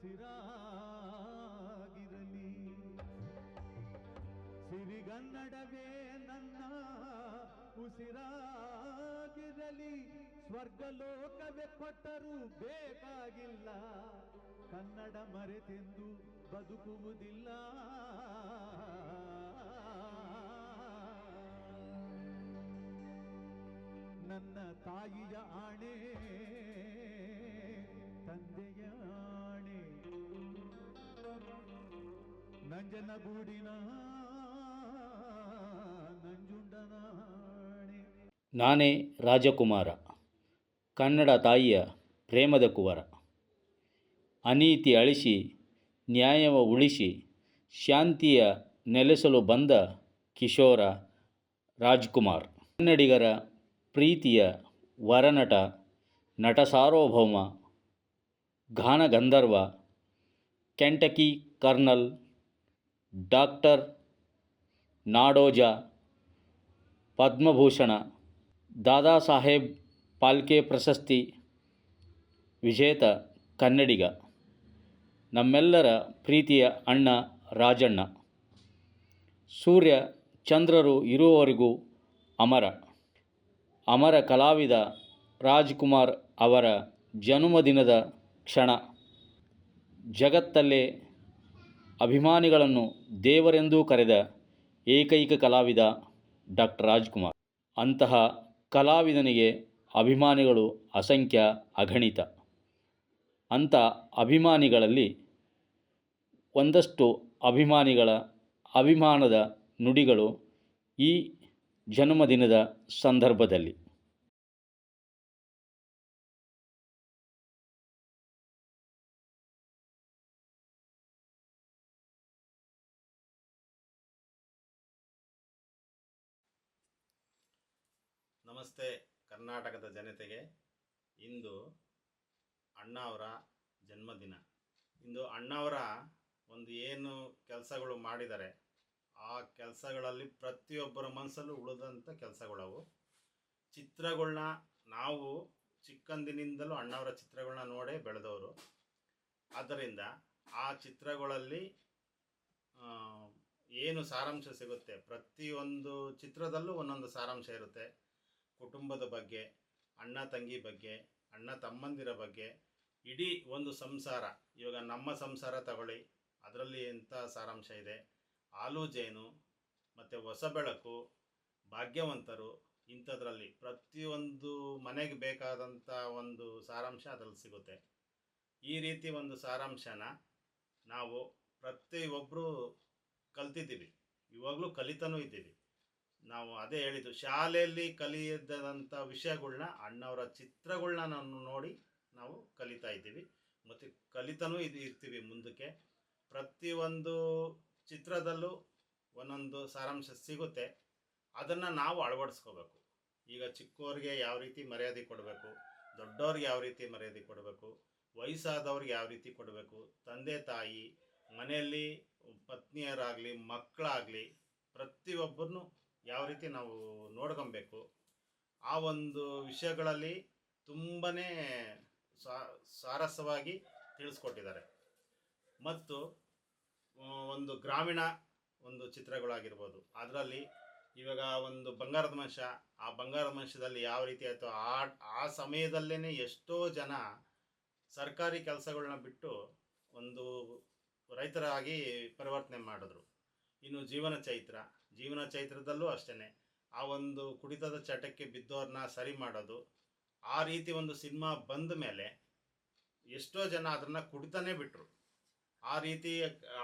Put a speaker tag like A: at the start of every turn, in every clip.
A: ಉಸಿರಾಗಿರಲಿ ಸಿರಿಗನ್ನಡವೇ ನನ್ನ ಉಸಿರಾಗಿರಲಿ. ಸ್ವರ್ಗಲೋಕವೇ ಕೊಟ್ಟರೂ ಬೇಕಾಗಿಲ್ಲ. ಕನ್ನಡ ಮರೆತೆಂದು ಬದುಕುವುದಿಲ್ಲ. ನನ್ನ ತಾಯಿಯ ಆಣೆ ತಂದೆಯ
B: ನಾನೇ ರಾಜಕುಮಾರ, ಕನ್ನಡ ತಾಯಿಯ ಪ್ರೇಮದ ಕುವರ. ಅನೀತಿ ಅಳಿಸಿ, ನ್ಯಾಯವ ಉಳಿಸಿ, ಶಾಂತಿಯ ನೆಲೆಸಲು ಬಂದ ಕಿಶೋರ ರಾಜ್ಕುಮಾರ್. ಕನ್ನಡಿಗರ ಪ್ರೀತಿಯ ವರನಟ, ನಟ ಸಾರ್ವಭೌಮ ಗಾನಗಂಧರ್ವ Kentucky colonel doctor Nadoja Padma Bhushan Dada Saheb Phalke ಪ್ರಶಸ್ತಿ ವಿಜೇತ ಕನ್ನಡಿಗ. ನಮ್ಮೆಲ್ಲರ ಪ್ರೀತಿಯ ಅಣ್ಣ ರಾಜಣ್ಣ. ಸೂರ್ಯ ಚಂದ್ರರು ಇರುವವರೆಗೂ ಅಮರ. ಅಮರ ಕಲಾವಿದ ರಾಜ್ಕುಮಾರ್ ಅವರ ಜನ್ಮದಿನದ ಕ್ಷಣ. ಜಗತ್ತಲ್ಲೇ ಅಭಿಮಾನಿಗಳನ್ನು ದೇವರೆಂದೂ ಕರೆದ ಏಕೈಕ ಕಲಾವಿದ ಡಾಕ್ಟರ್ ರಾಜ್ಕುಮಾರ್. ಅಂತಹ ಕಲಾವಿದನಿಗೆ ಅಭಿಮಾನಿಗಳು ಅಸಂಖ್ಯ ಅಗಣಿತ. ಅಂಥ ಅಭಿಮಾನಿಗಳಲ್ಲಿ ಒಂದಷ್ಟು ಅಭಿಮಾನಿಗಳ ಅಭಿಮಾನದ ನುಡಿಗಳು ಈ ಜನ್ಮದಿನದ ಸಂದರ್ಭದಲ್ಲಿ.
C: ನಮಸ್ತೆ ಕರ್ನಾಟಕದ ಜನತೆಗೆ. ಇಂದು ಅಣ್ಣ ಅವರ ಜನ್ಮದಿನ. ಇಂದು ಅಣ್ಣವರ ಒಂದು ಏನು ಕೆಲಸಗಳು ಮಾಡಿದ್ದಾರೆ ಆ ಕೆಲಸಗಳಲ್ಲಿ ಪ್ರತಿಯೊಬ್ಬರ ಮನಸ್ಸಲ್ಲೂ ಉಳಿದಂಥ ಕೆಲಸಗಳವು. ಚಿತ್ರಗಳನ್ನ ನಾವು ಚಿಕ್ಕಂದಿನಿಂದಲೂ ಅಣ್ಣವರ ಚಿತ್ರಗಳನ್ನ ನೋಡೇ ಬೆಳೆದವರು. ಆದ್ದರಿಂದ ಆ ಚಿತ್ರಗಳಲ್ಲಿ ಏನು ಸಾರಾಂಶ ಸಿಗುತ್ತೆ? ಪ್ರತಿಯೊಂದು ಚಿತ್ರದಲ್ಲೂ ಒಂದೊಂದು ಸಾರಾಂಶ ಇರುತ್ತೆ. ಕುಟುಂಬದ ಬಗ್ಗೆ, ಅಣ್ಣ ತಂಗಿ ಬಗ್ಗೆ, ಅಣ್ಣ ತಮ್ಮಂದಿರ ಬಗ್ಗೆ ಇಡೀ ಒಂದು ಸಂಸಾರ, ಇವಾಗ ನಮ್ಮ ಸಂಸಾರ ತಗೊಳ್ಳಿ, ಅದರಲ್ಲಿ ಎಂಥ ಸಾರಾಂಶ ಇದೆ? ಆಲು ಜೇನು, ಮತ್ತು ಹೊಸ ಬೆಳಕು, ಭಾಗ್ಯವಂತರು ಇಂಥದ್ರಲ್ಲಿ ಪ್ರತಿಯೊಂದು ಮನೆಗೆ ಬೇಕಾದಂಥ ಒಂದು ಸಾರಾಂಶ ಅದರಲ್ಲಿ ಸಿಗುತ್ತೆ. ಈ ರೀತಿ ಒಂದು ಸಾರಾಂಶನ ನಾವು ಪ್ರತಿಯೊಬ್ಬರು ಕಲ್ತಿದ್ದೀವಿ. ಇವಾಗಲೂ ಕಲಿತನೂ ಇದ್ದೀವಿ. ನಾವು ಅದೇ ಹೇಳಿದ್ದು, ಶಾಲೆಯಲ್ಲಿ ಕಲಿಯದಂಥ ವಿಷಯಗಳನ್ನ ಅಣ್ಣವರ ಚಿತ್ರಗಳನ್ನ ನಾನು ನೋಡಿ ನಾವು ಕಲಿತಾ ಇದ್ದೀವಿ. ಮತ್ತು ಕಲಿತನೂ ಇದು ಇರ್ತೀವಿ ಮುಂದಕ್ಕೆ. ಪ್ರತಿಯೊಂದು ಚಿತ್ರದಲ್ಲೂ ಒಂದೊಂದು ಸಾರಾಂಶ ಸಿಗುತ್ತೆ. ಅದನ್ನು ನಾವು ಅಳವಡಿಸ್ಕೋಬೇಕು. ಈಗ ಚಿಕ್ಕವ್ರಿಗೆ ಯಾವ ರೀತಿ ಮರ್ಯಾದೆ ಕೊಡಬೇಕು ದೊಡ್ಡವ್ರಿಗೆ ಯಾವ ರೀತಿ ಮರ್ಯಾದೆ ಕೊಡಬೇಕು, ವಯಸ್ಸಾದವ್ರಿಗೆ ಯಾವ ರೀತಿ ಕೊಡಬೇಕು, ತಂದೆ, ತಾಯಿ, ಮನೆಯಲ್ಲಿ ಪತ್ನಿಯರಾಗಲಿ, ಮಕ್ಕಳಾಗಲಿ ಪ್ರತಿಯೊಬ್ಬರನ್ನು ಯಾವ ರೀತಿ ನಾವು ನೋಡ್ಕೊಬೇಕು, ಆ ಒಂದು ವಿಷಯಗಳಲ್ಲಿ ತುಂಬಾ ಸಾರಸವಾಗಿ ತಿಳಿಸ್ಕೊಟ್ಟಿದ್ದಾರೆ. ಮತ್ತು ಒಂದು ಗ್ರಾಮೀಣ ಒಂದು ಚಿತ್ರಗಳಾಗಿರ್ಬೋದು. ಅದರಲ್ಲಿ ಇವಾಗ ಒಂದು ಬಂಗಾರದ ಮನುಷ್ಯ, ಆ ಬಂಗಾರದ ಮನುಷ್ಯದಲ್ಲಿ ಯಾವ ರೀತಿ ಆಯಿತು, ಆ ಆ ಸಮಯದಲ್ಲೇ ಎಷ್ಟೋ ಜನ ಸರ್ಕಾರಿ ಕೆಲಸಗಳನ್ನ ಬಿಟ್ಟು ಒಂದು ರೈತರಾಗಿ ಪರಿವರ್ತನೆ ಮಾಡಿದ್ರು. ಇನ್ನು ಜೀವನ ಚೈತ್ರ ಜೀವನ ಚೈತ್ರದಲ್ಲೂ ಅಷ್ಟೇ ಆ ಒಂದು ಕುಡಿತದ ಚಟಕ್ಕೆ ಬಿದ್ದವ್ರನ್ನ ಸರಿ ಮಾಡೋದು, ಆ ರೀತಿ ಒಂದು ಸಿನಿಮಾ ಬಂದ ಮೇಲೆ ಎಷ್ಟೋ ಜನ ಅದನ್ನು ಕುಡಿತಾನೇ ಬಿಟ್ಟರು ಆ ರೀತಿ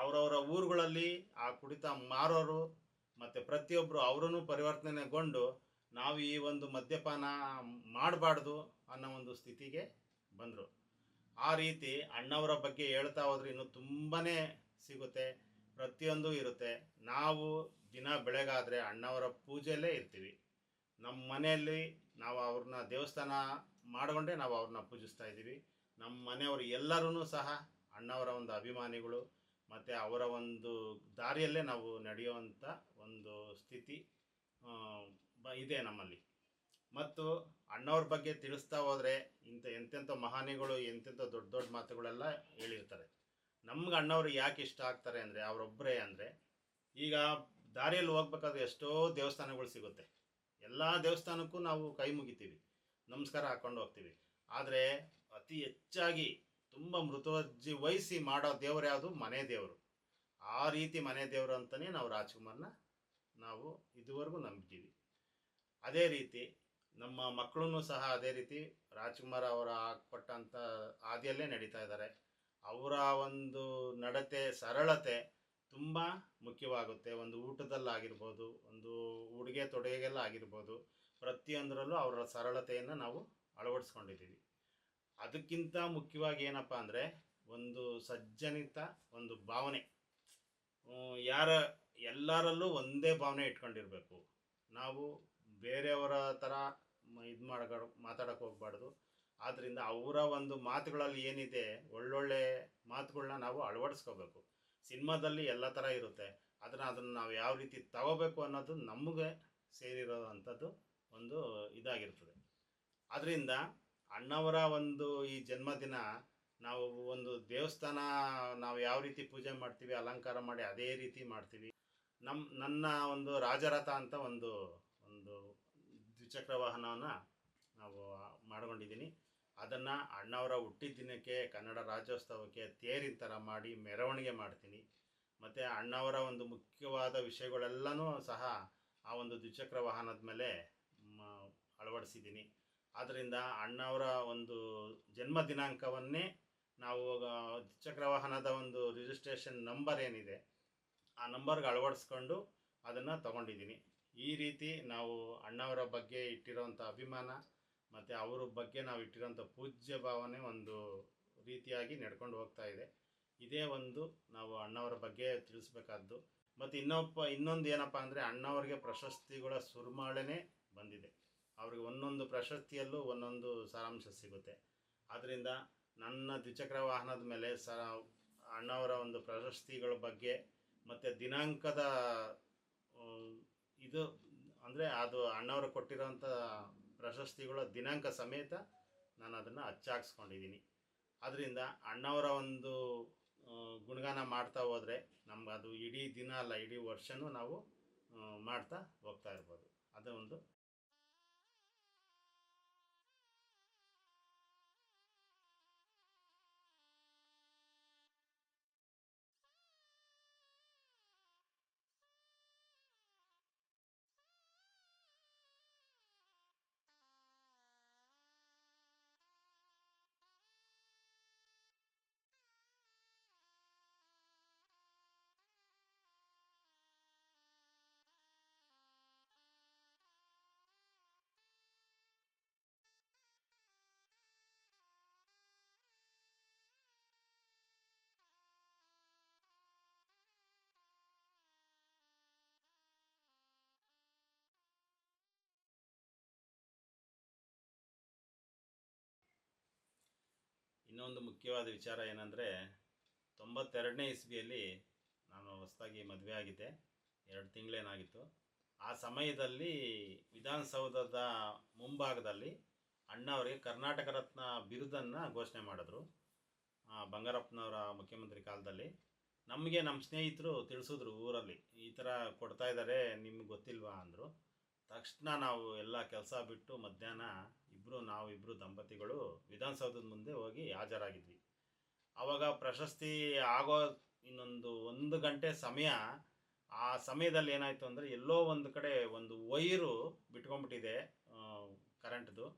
C: ಅವರವರ ಊರುಗಳಲ್ಲಿ ಆ ಕುಡಿತ ಮಾರೋರು ಮತ್ತು ಪ್ರತಿಯೊಬ್ಬರು ಅವರನ್ನು ಪರಿವರ್ತನೆಗೊಂಡು ನಾವು ಈ ಒಂದು ಮದ್ಯಪಾನ ಮಾಡಬಾರ್ದು ಅನ್ನೋ ಒಂದು ಸ್ಥಿತಿಗೆ ಬಂದರು. ಆ ರೀತಿ ಅಣ್ಣವರ ಬಗ್ಗೆ ಹೇಳ್ತಾ ಹೋದ್ರೆ ಇನ್ನು ತುಂಬಾ ಸಿಗುತ್ತೆ, ಪ್ರತಿಯೊಂದು ಇರುತ್ತೆ. ನಾವು ದಿನ ಬೆಳಗಾದರೆ ಅಣ್ಣವರ ಪೂಜೆಯಲ್ಲೇ ಇರ್ತೀವಿ. ನಮ್ಮ ಮನೆಯಲ್ಲಿ ನಾವು ಅವ್ರನ್ನ ದೇವಸ್ಥಾನ ಮಾಡಿಕೊಂಡೇ ನಾವು ಅವ್ರನ್ನ ಪೂಜಿಸ್ತಾ ಇದ್ದೀವಿ. ನಮ್ಮ ಮನೆಯವರು ಎಲ್ಲರೂ ಸಹ ಅಣ್ಣವರ ಒಂದು ಅಭಿಮಾನಿಗಳು ಮತ್ತು ಅವರ ಒಂದು ದಾರಿಯಲ್ಲೇ ನಾವು ನಡೆಯುವಂಥ ಒಂದು ಸ್ಥಿತಿ ಬ- ಇದೆ ನಮ್ಮಲ್ಲಿ. ಮತ್ತು ಅಣ್ಣವ್ರ ಬಗ್ಗೆ ತಿಳಿಸ್ತಾ ಹೋದರೆ ಇಂಥ ಎಂತೆಂಥ ಮಹಾನಿಗಳು ಎಂತೆಂಥ ದೊಡ್ಡ ದೊಡ್ಡ ಮಾತುಗಳೆಲ್ಲ ಹೇಳಿರ್ತಾರೆ. ನಮ್ಗೆ ಅಣ್ಣವ್ರು ಯಾಕೆ ಇಷ್ಟ ಆಗ್ತಾರೆ ಅಂದರೆ, ಅವರೊಬ್ಬರೇ ಅಂದರೆ, ಈಗ ದಾರಿಯಲ್ಲಿ ಹೋಗ್ಬೇಕಾದ್ರೆ ಎಷ್ಟೋ ದೇವಸ್ಥಾನಗಳು ಸಿಗುತ್ತೆ. ಎಲ್ಲ ದೇವಸ್ಥಾನಕ್ಕೂ ನಾವು ಕೈ ಮುಗಿತೀವಿ. ನಮಸ್ಕಾರ ಹಾಕ್ಕೊಂಡು ಹೋಗ್ತೀವಿ. ಆದರೆ ಅತಿ ಹೆಚ್ಚಾಗಿ ತುಂಬ ಮೃತವಜ್ಜಿ ವಹಿಸಿ ಮಾಡೋ ದೇವರು ಯಾವುದು? ಮನೆ ದೇವರು. ಆ ರೀತಿ ಮನೆ ದೇವರು ಅಂತಲೇ ನಾವು ರಾಜ್ಕುಮಾರ್ನ ನಾವು ಇದುವರೆಗೂ ನಂಬಿದ್ದೀವಿ. ಅದೇ ರೀತಿ ನಮ್ಮ ಮಕ್ಕಳನ್ನು ಸಹ ಅದೇ ರೀತಿ ರಾಜ್ಕುಮಾರ್ ಅವರ ಕೊಟ್ಟಂಥ ಹಾದಿಯಲ್ಲೇ ನಡೀತಾ ಇದ್ದಾರೆ. ಅವರ ಒಂದು ನಡತೆ ಸರಳತೆ ತುಂಬ ಮುಖ್ಯವಾಗುತ್ತೆ. ಒಂದು ಊಟದಲ್ಲಾಗಿರ್ಬೋದು, ಒಂದು ಉಡುಗೆ ತೊಡುಗೆಗೆಲ್ಲ ಆಗಿರ್ಬೋದು ಪ್ರತಿಯೊಂದರಲ್ಲೂ ಅವರ ಸರಳತೆಯನ್ನು ನಾವು ಅಳವಡಿಸ್ಕೊಂಡಿದ್ದೀವಿ. ಅದಕ್ಕಿಂತ ಮುಖ್ಯವಾಗಿ ಏನಪ್ಪ ಅಂದರೆ, ಒಂದು ಸಜ್ಜನಿತ ಒಂದು ಭಾವನೆ. ಯಾರ, ಎಲ್ಲರಲ್ಲೂ ಒಂದೇ ಭಾವನೆ ಇಟ್ಕೊಂಡಿರಬೇಕು. ನಾವು ಬೇರೆಯವರ ಥರ ಇದು ಮಾಡ ಮಾತಾಡೋಕೆ ಹೋಗ್ಬಾರ್ದು. ಆದ್ದರಿಂದ ಅವರ ಒಂದು ಮಾತುಗಳಲ್ಲಿ ಏನಿದೆ, ಒಳ್ಳೊಳ್ಳೆ ಮಾತುಗಳನ್ನ ನಾವು ಅಳವಡಿಸ್ಕೋಬೇಕು. ಸಿನಿಮಾದಲ್ಲಿ ಎಲ್ಲ ಥರ ಇರುತ್ತೆ. ಅದನ್ನು ಅದನ್ನು ನಾವು ಯಾವ ರೀತಿ ತಗೋಬೇಕು ಅನ್ನೋದು ನಮಗೆ ಸೇರಿರೋವಂಥದ್ದು ಒಂದು ಇದಾಗಿರ್ತದೆ. ಅದರಿಂದ ಅಣ್ಣವರ ಒಂದು ಈ ಜನ್ಮದಿನ ನಾವು ಒಂದು ದೇವಸ್ಥಾನ ನಾವು ಯಾವ ರೀತಿ ಪೂಜೆ ಮಾಡ್ತೀವಿ, ಅಲಂಕಾರ ಮಾಡಿ ಅದೇ ರೀತಿ ಮಾಡ್ತೀವಿ. ನಮ್ಮ ನನ್ನ ಒಂದು ರಾಜರಥ ಅಂತ ಒಂದು ಒಂದು ದ್ವಿಚಕ್ರ ವಾಹನವನ್ನು ನಾವು ಮಾಡ್ಕೊಂಡಿದ್ದೀನಿ ಅದನ್ನು ಅಣ್ಣವರ ಹುಟ್ಟಿದ ದಿನಕ್ಕೆ ಕನ್ನಡ ರಾಜ್ಯೋತ್ಸವಕ್ಕೆ ತೇರಿನ ಥರ ಮಾಡಿ ಮೆರವಣಿಗೆ ಮಾಡ್ತೀನಿ. ಮತ್ತು ಅಣ್ಣವರ ಒಂದು ಮುಖ್ಯವಾದ ವಿಷಯಗಳೆಲ್ಲನೂ ಸಹ ಆ ಒಂದು ದ್ವಿಚಕ್ರ ವಾಹನದ ಮೇಲೆ ಅಳವಡಿಸಿದ್ದೀನಿ. ಆದ್ದರಿಂದ ಅಣ್ಣವರ ಒಂದು ಜನ್ಮ ದಿನಾಂಕವನ್ನೇ ನಾವು ದ್ವಿಚಕ್ರ ವಾಹನದ ಒಂದು ರಿಜಿಸ್ಟ್ರೇಷನ್ ನಂಬರ್ ಏನಿದೆ, ಆ ನಂಬರ್ಗೆ ಅಳವಡಿಸ್ಕೊಂಡು ಅದನ್ನು ತಗೊಂಡಿದ್ದೀನಿ. ಈ ರೀತಿ ನಾವು ಅಣ್ಣವರ ಬಗ್ಗೆ ಇಟ್ಟಿರೋವಂಥ ಅಭಿಮಾನ ಮತ್ತು ಅವರ ಬಗ್ಗೆ ನಾವು ಇಟ್ಟಿರೋಂಥ ಪೂಜ್ಯ ಭಾವನೆ ಒಂದು ರೀತಿಯಾಗಿ ನಡ್ಕೊಂಡು ಹೋಗ್ತಾ ಇದೆ. ಇದೇ ಒಂದು ನಾವು ಅಣ್ಣವರ ಬಗ್ಗೆ ತಿಳಿಸ್ಬೇಕಾದ್ದು. ಮತ್ತು ಇನ್ನೊಬ್ಬ, ಇನ್ನೊಂದು ಏನಪ್ಪ ಅಂದರೆ ಅಣ್ಣವರಿಗೆ ಪ್ರಶಸ್ತಿಗಳ ಸುರ್ಮಾಳೆನೇ ಬಂದಿದೆ. ಅವ್ರಿಗೆ ಒಂದೊಂದು ಪ್ರಶಸ್ತಿಯಲ್ಲೂ ಒಂದೊಂದು ಸಾರಾಂಶ ಸಿಗುತ್ತೆ. ಆದ್ದರಿಂದ ನನ್ನ ದ್ವಿಚಕ್ರ ವಾಹನದ ಮೇಲೆ ಸ ಅಣ್ಣವರ ಒಂದು ಪ್ರಶಸ್ತಿಗಳ ಬಗ್ಗೆ ಮತ್ತು ದಿನಾಂಕದ ಇದು ಅಂದರೆ ಅದು ಅಣ್ಣವರು ಕೊಟ್ಟಿರೋಂಥ ಪ್ರಶಸ್ತಿಗಳ ದಿನಾಂಕ ಸಮೇತ ನಾನು ಅದನ್ನು ಹಚ್ಚಾಕ್ಸ್ಕೊಂಡಿದ್ದೀನಿ ಅದರಿಂದ ಅಣ್ಣವರ ಒಂದು ಗುಣಗಾನ ಮಾಡ್ತಾ ಹೋದರೆ ನಮ್ಗೆ ಅದು ಇಡೀ ದಿನ ಅಲ್ಲ, ಇಡೀ ವರ್ಷವೂ ನಾವು ಮಾಡ್ತಾ ಹೋಗ್ತಾ ಇರ್ಬೋದು. ಅದು ಒಂದು ಇನ್ನೊಂದು ಮುಖ್ಯವಾದ ವಿಚಾರ ಏನಂದರೆ ತೊಂಬತ್ತೆರಡನೇ ಇಸ್ವಿಯಲ್ಲಿ ನಾನು ಹೊಸದಾಗಿ ಮದುವೆ ಆಗಿದ್ದೆ. ಎರಡು ತಿಂಗಳೇನಾಗಿತ್ತು. ಆ ಸಮಯದಲ್ಲಿ ವಿಧಾನಸೌಧದ ಮುಂಭಾಗದಲ್ಲಿ ಅಣ್ಣ ಅವರಿಗೆ ಕರ್ನಾಟಕ ರತ್ನ ಬಿರುದನ್ನು ಘೋಷಣೆ ಮಾಡಿದ್ರು. ಬಂಗಾರಪ್ಪನವರ ಮುಖ್ಯಮಂತ್ರಿ ಕಾಲದಲ್ಲಿ. ನಮಗೆ ನಮ್ಮ ಸ್ನೇಹಿತರು ತಿಳಿಸಿದ್ರು ಊರಲ್ಲಿ, ಈ ಥರ ಕೊಡ್ತಾ ಇದ್ದಾರೆ ನಿಮ್ಗೆ ಗೊತ್ತಿಲ್ವಾ ಅಂದರು. ತಕ್ಷಣ ನಾವು ಎಲ್ಲ ಕೆಲಸ ಬಿಟ್ಟು ಮಧ್ಯಾಹ್ನ ಇಬ್ಬರು ನಾವು ಇಬ್ಬರು ದಂಪತಿಗಳು ವಿಧಾನಸೌಧದ ಮುಂದೆ ಹೋಗಿ ಹಾಜರಾಗಿದ್ವಿ. ಆವಾಗ ಪ್ರಶಸ್ತಿ ಆಗೋ ಇನ್ನೊಂದು ಒಂದು ಗಂಟೆ ಸಮಯ, ಆ ಸಮಯದಲ್ಲಿ ಏನಾಯಿತು ಅಂದರೆ ಎಲ್ಲೋ ಒಂದು ಕಡೆ ಒಂದು ವೈರು ಬಿಟ್ಕೊಂಡ್ಬಿಟ್ಟಿದೆ ಕರೆಂಟ್ದು.